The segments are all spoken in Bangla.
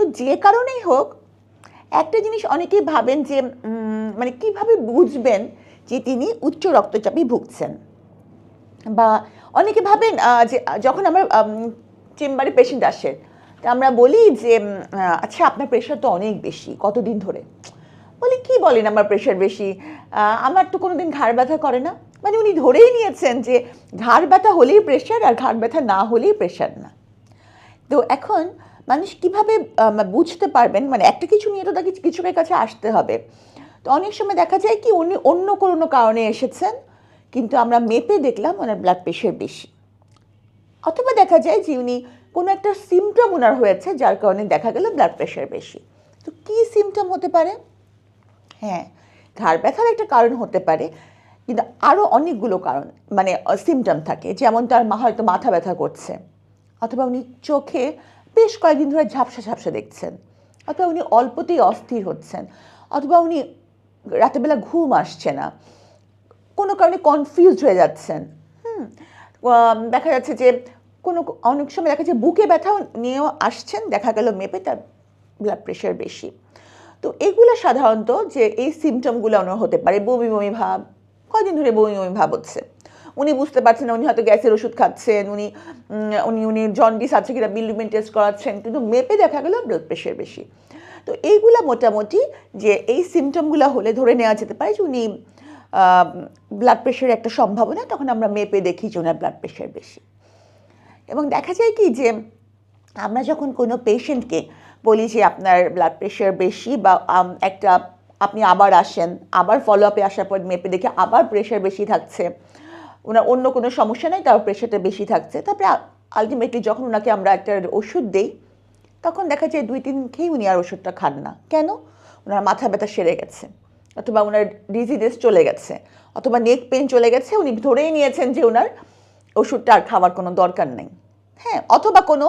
তো যে কারণেই হোক, একটা জিনিস অনেকেই ভাবেন যে মানে কীভাবে বুঝবেন যে তিনি উচ্চ রক্তচাপে ভুগছেন? বা অনেকে ভাবেন যে যখন আমরা চেম্বারে পেশেন্ট আসে, তা আমরা বলি যে আচ্ছা আপনার প্রেশার তো অনেক বেশি, কতদিন ধরে? বলি, কি বলেন আমার প্রেশার বেশি? আমার তো কোনোদিন ঘাড় ব্যথা করে না। মানে উনি ধরেই নিয়েছেন যে, ঘাড় ব্যথা হলেই প্রেশার আর ঘাড় ব্যথা না হলেই প্রেশার না। তো এখন মানুষ কীভাবে বুঝতে পারবেন? মানে একটা কিছু নিয়ে তো তাকে কিছুকের কাছে আসতে হবে। তো অনেক সময় দেখা যায় কি, উনি অন্য কোনো কারণে এসেছেন, কিন্তু আমরা মেপে দেখলাম ওনার ব্লাড প্রেশার বেশি। অথবা দেখা যায় যে উনি কোনো একটা সিমটম ওনার হয়েছে, যার কারণে দেখা গেল ব্লাড প্রেশার বেশি। তো কী সিমটম হতে পারে? হ্যাঁ ঘাড় ব্যথার একটা কারণ হতে পারে, কিন্তু আরও অনেকগুলো কারণ মানে সিমটম থাকে। যেমন তার মা হয়তো মাথা ব্যথা করছে। অথবা উনি চোখে বেশ কয়েকদিন ধরে ঝাপসা ঝাপসা দেখছেন। অথবা উনি অল্পতেই অস্থির হচ্ছেন। অথবা উনি রাতেরবেলা ঘুম আসছে না। কোনো কারণে কনফিউজড হয়ে যাচ্ছেন। হুম দেখা যাচ্ছে যে কোনো অনেক সময় দেখা যাচ্ছে বুকে ব্যথাও নিয়েও আসছেন, দেখা গেল মেপে তার ব্লাড প্রেশার বেশি। তো এগুলো সাধারণত যে এই সিমটমগুলো ওনার হতে পারে বমি বমি ভাব কয়দিন ধরে বমি বমি ভাব হচ্ছে। উনি বুঝতে পারছেন না, উনি হয়তো গ্যাসের ওষুধ খাচ্ছেন, উনি উনি উনি জন্ডিস আছে কিনা বিলিরুবিন টেস্ট করাচ্ছেন, কিন্তু মেপে দেখা গেল ব্লাড প্রেশার বেশি। তো এইগুলা মোটামুটি যে এই সিমটমগুলো হলে ধরে নেওয়া যেতে পারে যে উনি ব্লাড প্রেশারের একটা সম্ভাবনা, তখন আমরা মেপে দেখি যে ওনার ব্লাড প্রেশার বেশি। এবং দেখা যায় কি যে আমরা যখন কোনো পেশেন্টকে বলি যে আপনার ব্লাড প্রেশার বেশি বা একটা, আপনি আবার আসেন, আবার ফলো আপে আসার পর মেপে দেখে আবার প্রেশার বেশি থাকছে ওনার অন্য কোনো সমস্যা নেই তার প্রেশারটা বেশি থাকছে। তারপরে আলটিমেটলি যখন ওনাকে আমরা একটা ওষুধ দেই, তখন দেখা যায় দুই তিন খেয়েই উনি আর ওষুধটা খান না। কেন? ওনার মাথা ব্যথা সেরে গেছে, অথবা ওনার ডিজিনেস চলে গেছে, অথবা নেক পেন চলে গেছে, উনি ধরেই নিয়েছেন যে ওনার ওষুধটা আর খাওয়ার কোনো দরকার নেই। হ্যাঁ অথবা কোনো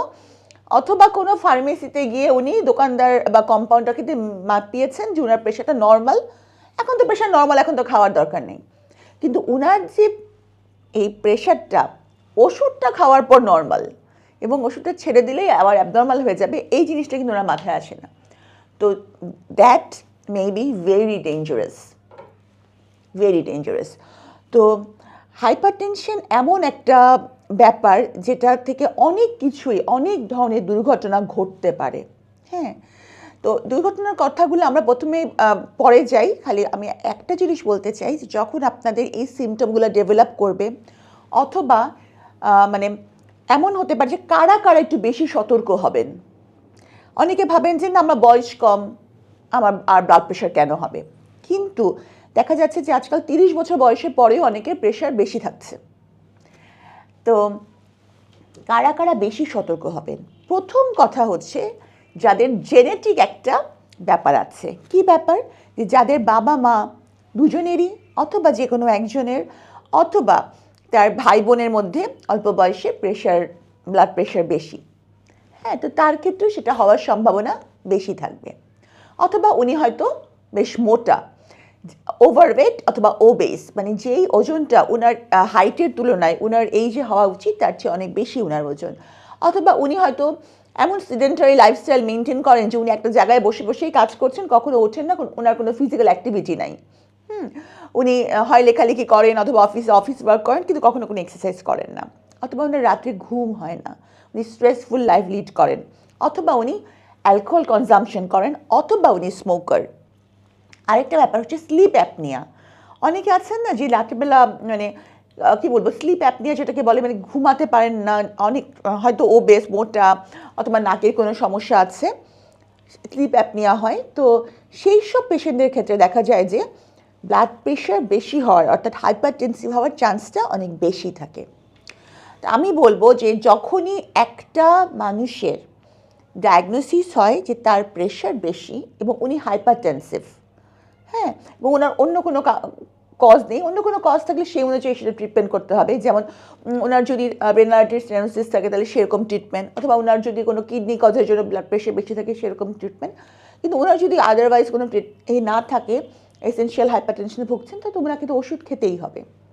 অথবা কোনো ফার্মেসিতে গিয়ে উনি দোকানদার বা কম্পাউন্ডারকে মাপিয়েছেন যে ওনার প্রেশারটা নর্মাল এখন তো প্রেশার নর্মাল এখন তো খাওয়ার দরকার নেই। কিন্তু ওনার যে এই প্রেশারটা ওষুধটা খাওয়ার পর নর্মাল এবং ওষুধটা ছেড়ে দিলেই আবার অ্যাবনর্মাল হয়ে যাবে, এই জিনিসটা কিন্তু ওনার মাথায় আসে না। তো that may be very dangerous very dangerous তো হাইপারটেনশন এমন একটা ব্যাপার যেটা থেকে অনেক কিছুই, অনেক ধরনের দুর্ঘটনা ঘটতে পারে হ্যাঁ? তো দুর্ঘটনার কথাগুলো আমরা প্রথমে পরে যাই। খালি আমি একটা জিনিস বলতে চাই, যে যখন আপনাদের এই সিমটমগুলো ডেভেলপ করবে, অথবা মানে এমন হতে পারে যে কারা কারা একটু বেশি সতর্ক হবেন। অনেকে ভাবেন যে না, আমার বয়স কম, আমার আর ব্লাড প্রেশার কেন হবে? কিন্তু দেখা যাচ্ছে যে আজকাল তিরিশ বছর বয়সের পরেও অনেকের প্রেশার বেশি থাকছে। তো কারা কারা বেশি সতর্ক হবেন? প্রথম কথা হচ্ছে যাদের জেনেটিক একটা ব্যাপার আছে। কি ব্যাপার? যে যাদের বাবা মা দুজনেরই অথবা যে কোনো একজনের অথবা তার ভাই বোনের মধ্যে অল্প বয়সে প্রেশার ব্লাড প্রেশার বেশি। হ্যাঁ তো তার ক্ষেত্রেও সেটা হওয়ার সম্ভাবনা বেশি থাকবে। অথবা উনি হয়তো বেশ মোটা ওভারওয়েট অথবা ওবেস মানে যেই ওজনটা ওনার হাইটের তুলনায় ওনার এই যে হওয়া উচিত, তার চেয়ে অনেক বেশি ওনার ওজন। অথবা উনি হয়তো এমন সিডেন্টারি লাইফস্টাইল মেনটেন করেন যে উনি একটা জায়গায় বসে বসেই কাজ করছেন, কখনো ওঠেন না ওনার কোনো ফিজিক্যাল অ্যাক্টিভিটি নাই। হুম? উনি হয় লেখালেখি করেন অথবা অফিসে অফিস ওয়ার্ক করেন, কিন্তু কখনো কোনো এক্সারসাইজ করেন না। অথবা ওনার রাত্রে ঘুম হয় না। উনি স্ট্রেসফুল লাইফ লিড করেন। অথবা উনি অ্যালকোহল কনজামশন করেন, অথবা উনি স্মোকার আরেকটা ব্যাপার হচ্ছে স্লিপ অ্যাপনিয়া অনেকে আছেন না যে রাত্রিবেলা মানে কি বলব স্লিপ অ্যাপনিয়া যেটাকে বলে মানে ঘুমাতে পারেন না, অনেক, হয়তো ও বেশ মোটা, অথবা নাকের কোনো সমস্যা আছে স্লিপ অ্যাপনিয়া হয়। তো সেই সব পেশেন্টদের ক্ষেত্রে দেখা যায় যে ব্লাড প্রেশার বেশি হওয়ার অর্থাৎ হাইপারটেনসিভ হওয়ার চান্সটা অনেক বেশি থাকে। আমি বলব যে, যখনই একটা মানুষের ডায়াগনোসিস হয় যে তার প্রেশার বেশি এবং উনি হাইপারটেনসিভ হ্যাঁ এবং ওনার অন্য কোনো কজ নেই। অন্য কোনো কজ থাকলে সেই অনুযায়ী সেটা ট্রিটমেন্ট করতে হবে। যেমন ওনার যদি ব্রেনার্টিস স্টেনোসিস থাকে, তাহলে সেরকম ট্রিটমেন্ট অথবা ওনার যদি কোনো কিডনি কজের জন্য ব্লাড প্রেশার বেশি থাকে, সেরকম ট্রিটমেন্ট কিন্তু ওনার যদি আদারওয়াইজ কোনো ট্রিট এ না থাকে এসেনশিয়াল হাইপারটেনশনে ভুগছেন তো ওনাকে কিন্তু ওষুধ খেতেই হবে।